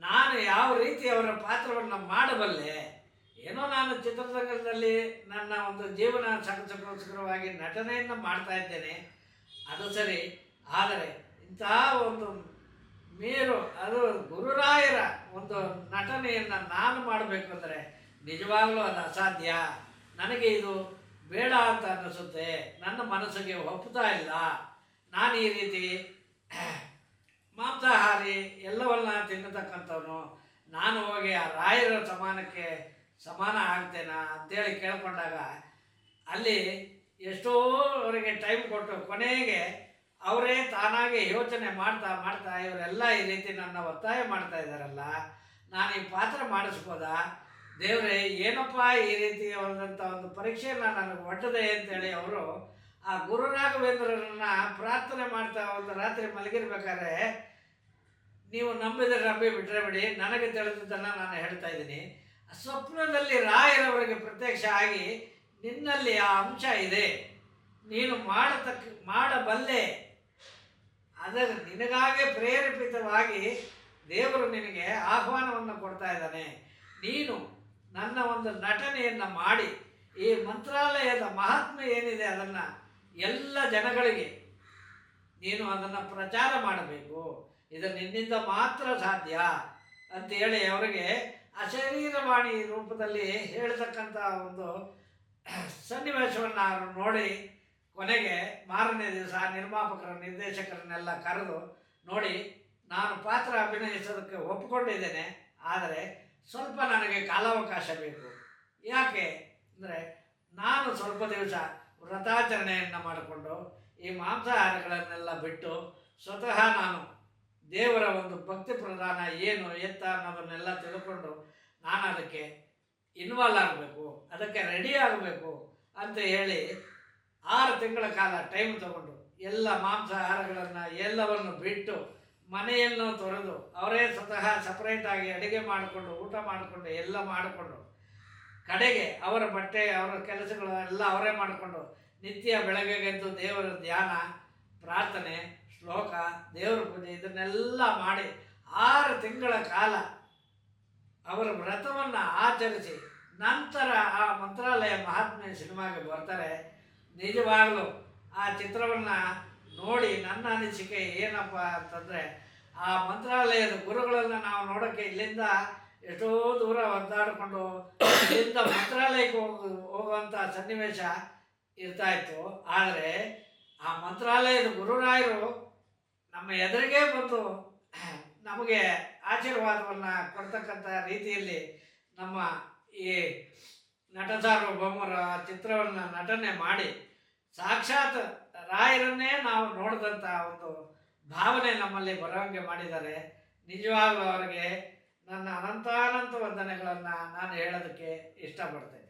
D: ನಾನು ಯಾವ ರೀತಿ ಅವರ ಪಾತ್ರವನ್ನು ಮಾಡಬಲ್ಲೆ? ಚಿತ್ರರಂಗದಲ್ಲಿ ನನ್ನ ಒಂದು ಜೀವನ ಸಾಗಿಸೋಸ್ಕರವಾಗಿ ನಟನೆಯನ್ನು ಮಾಡ್ತಾ ಇದ್ದೇನೆ. ಅದು ಸರಿ. ಆದರೆ ಇಂತಹ ಒಂದು ಮೇರು, ಅದು ಗುರುರಾಯರ ಒಂದು ನಟನೆಯನ್ನು ನಾನು ಮಾಡಬೇಕು ಅಂದರೆ ನಿಜವಾಗಲೂ ಅದು ಅಸಾಧ್ಯ. ನನಗೆ ಇದು ಬೇಡ ಅಂತ ಅನ್ನಿಸುತ್ತೆ. ನನ್ನ ಮನಸ್ಸಿಗೆ ಒಪ್ಪುತ್ತಾ ಇಲ್ಲ. ನಾನು ಈ ರೀತಿ ಮಾಂಸಾಹಾರಿ ಎಲ್ಲವನ್ನ ತಿನ್ನತಕ್ಕಂಥವನು. ನಾನು ಹೋಗಿ ಆ ರಾಯರ ಸಮಾನಕ್ಕೆ ಸಮಾನ ಆಗ್ತೇನಾ ಅಂತೇಳಿ ಕೇಳ್ಕೊಂಡಾಗ ಅಲ್ಲಿ ಎಷ್ಟೋ ಅವರಿಗೆ ಟೈಮ್ ಕೊಟ್ಟು ಕೊನೆಗೆ ಅವರೇ ತಾನಾಗೆ ಯೋಚನೆ ಮಾಡ್ತಾ ಮಾಡ್ತಾ ಇವರೆಲ್ಲ ಈ ರೀತಿ ನನ್ನ ಒತ್ತಾಯ ಮಾಡ್ತಾ ಇದ್ದಾರಲ್ಲ, ನಾನು ಈ ಪಾತ್ರ ಮಾಡಿಸ್ಬೋದಾ? ದೇವರೇ, ಏನಪ್ಪ ಈ ರೀತಿ ರೀತಿಯಾದಂಥ ಒಂದು ಪರೀಕ್ಷೆಯನ್ನು ನನಗೆ ಒಟ್ಟದೆ ಅಂತೇಳಿ ಅವರು ಆ ಗುರು ರಾಘವೇಂದ್ರರನ್ನ ಪ್ರಾರ್ಥನೆ ಮಾಡ್ತಾ ಒಂದು ರಾತ್ರಿ ಮಲಗಿರ್ಬೇಕಾದ್ರೆ, ನೀವು ನಂಬಿದರೆ ನಂಬಿ ಬಿಟ್ಟರೆ ಬಿಡಿ, ನನಗೆ ತಿಳಿದಿದ್ದನ್ನು ನಾನು ಹೇಳ್ತಾ ಇದ್ದೀನಿ. ಸ್ವಪ್ನದಲ್ಲಿ ರಾಯರವರಿಗೆ ಪ್ರತ್ಯಕ್ಷ ಆಗಿ, ನಿನ್ನಲ್ಲಿ ಆ ಅಂಶ ಇದೆ. ನೀನು ಮಾಡತಕ್ಕ, ಮಾಡಬಲ್ಲೆ. ಅದರ ನಿನಗಾಗೆ ಪ್ರೇರೇಪಿತವಾಗಿ ದೇವರು ನಿನಗೆ ಆಹ್ವಾನವನ್ನು ಕೊಡ್ತಾ ಇದ್ದಾನೆ. ನೀನು ನನ್ನ ಒಂದು ನಟನೆಯನ್ನು ಮಾಡಿ, ಈ ಮಂತ್ರಾಲಯದ ಮಹಾತ್ಮೆ ಏನಿದೆ ಅದನ್ನು ಎಲ್ಲ ಜನಗಳಿಗೆ ನೀನು ಅದನ್ನು ಪ್ರಚಾರ ಮಾಡಬೇಕು. ಇದು ನಿನ್ನಿಂದ ಮಾತ್ರ ಸಾಧ್ಯ ಅಂತೇಳಿ ಅವರಿಗೆ ಅಶರೀರವಾಣಿ ರೂಪದಲ್ಲಿ ಹೇಳತಕ್ಕಂಥ ಒಂದು ಸನ್ನಿವೇಶವನ್ನು ನೋಡಿ ಕೊನೆಗೆ ಮಾರನೇ ದಿವಸ ನಿರ್ಮಾಪಕರ ನಿರ್ದೇಶಕರನ್ನೆಲ್ಲ ಕರೆದು ನೋಡಿ ನಾನು ಪಾತ್ರ ಅಭಿನಯಿಸೋದಕ್ಕೆ ಒಪ್ಪಿಕೊಂಡಿದ್ದೇನೆ ಆದರೆ ಸ್ವಲ್ಪ ನನಗೆ ಕಾಲಾವಕಾಶ ಬೇಕು. ಯಾಕೆ ಅಂದರೆ ನಾನು ಸ್ವಲ್ಪ ದಿವಸ ವ್ರತಾಚರಣೆಯನ್ನು ಮಾಡಿಕೊಂಡು ಈ ಮಾಂಸಾಹಾರಗಳನ್ನೆಲ್ಲ ಬಿಟ್ಟು ಸ್ವತಃ ನಾನು ದೇವರ ಒಂದು ಭಕ್ತಿ ಪ್ರಧಾನ ಏನು ಎತ್ತ ಅನ್ನೋದನ್ನೆಲ್ಲ ತಿಳ್ಕೊಂಡು ನಾನು ಅದಕ್ಕೆ ಇನ್ವಾಲ್ವ್ ಆಗಬೇಕು, ಅದಕ್ಕೆ ರೆಡಿ ಆಗಬೇಕು ಅಂತ ಹೇಳಿ ಆರು ತಿಂಗಳ ಕಾಲ ಟೈಮ್ ತಗೊಂಡು ಎಲ್ಲ ಮಾಂಸಾಹಾರಗಳನ್ನು ಎಲ್ಲವನ್ನು ಬಿಟ್ಟು ಮನೆಯನ್ನು ತೊರೆದು ಅವರೇ ಸ್ವತಃ ಸಪ್ರೇಟಾಗಿ ಅಡುಗೆ ಮಾಡಿಕೊಂಡು ಊಟ ಮಾಡಿಕೊಂಡು ಎಲ್ಲ ಮಾಡಿಕೊಂಡು ಕಡೆಗೆ ಅವರ ಬಟ್ಟೆ, ಅವರ ಕೆಲಸಗಳು ಎಲ್ಲ ಅವರೇ ಮಾಡಿಕೊಂಡು ನಿತ್ಯ ಬೆಳಗ್ಗೆಗೆದ್ದು ದೇವರ ಧ್ಯಾನ, ಪ್ರಾರ್ಥನೆ ಶ್ಲೋಕ, ದೇವರ ಪೂಜೆ, ಇದನ್ನೆಲ್ಲ ಮಾಡಿ ಆರು ತಿಂಗಳ ಕಾಲ ಅವರ ವ್ರತವನ್ನು ಆಚರಿಸಿ ನಂತರ ಆ ಮಂತ್ರಾಲಯ ಮಹಾತ್ಮೆ ಸಿನಿಮಾಗೆ ಬರ್ತಾರೆ. ನಿಜವಾಗಲೂ ಆ ಚಿತ್ರವನ್ನು ನೋಡಿ ನನ್ನ ಅನಿಸಿಕೆ ಏನಪ್ಪ ಅಂತಂದರೆ, ಆ ಮಂತ್ರಾಲಯದ ಗುರುಗಳನ್ನು ನಾವು ನೋಡೋಕ್ಕೆ ಇಲ್ಲಿಂದ ಎಷ್ಟೋ ದೂರ ಒದ್ದಾಡಿಕೊಂಡು ಇಲ್ಲಿಂದ ಮಂತ್ರಾಲಯಕ್ಕೆ ಹೋಗು ಹೋಗುವಂಥ ಸನ್ನಿವೇಶ ಇರ್ತಾಯಿತ್ತು ಆದರೆ ಆ ಮಂತ್ರಾಲಯದ ಗುರುರಾಯರು ನಮ್ಮ ಎದುರಿಗೆ ಬಂದು ನಮಗೆ ಆಶೀರ್ವಾದವನ್ನು ಕೊಡ್ತಕ್ಕಂಥ ರೀತಿಯಲ್ಲಿ ನಮ್ಮ ಈ ನಟ ಸಾರ್ವಭೌಮರ ಚಿತ್ರವನ್ನು ನಟನೆ ಮಾಡಿ ಸಾಕ್ಷಾತ್ ರಾಯರನ್ನೇ ನಾವು ನೋಡಿದಂಥ ಒಂದು ಭಾವನೆ ನಮ್ಮಲ್ಲಿ ಬರೋಂಗೆ ಮಾಡಿದ್ದಾರೆ. ನಿಜವಾಗ್ಲೂ ಅವರಿಗೆ ನನ್ನ ಅನಂತಾನಂತ ವಂದನೆಗಳನ್ನು ನಾನು ಹೇಳೋದಕ್ಕೆ ಇಷ್ಟಪಡ್ತೇನೆ.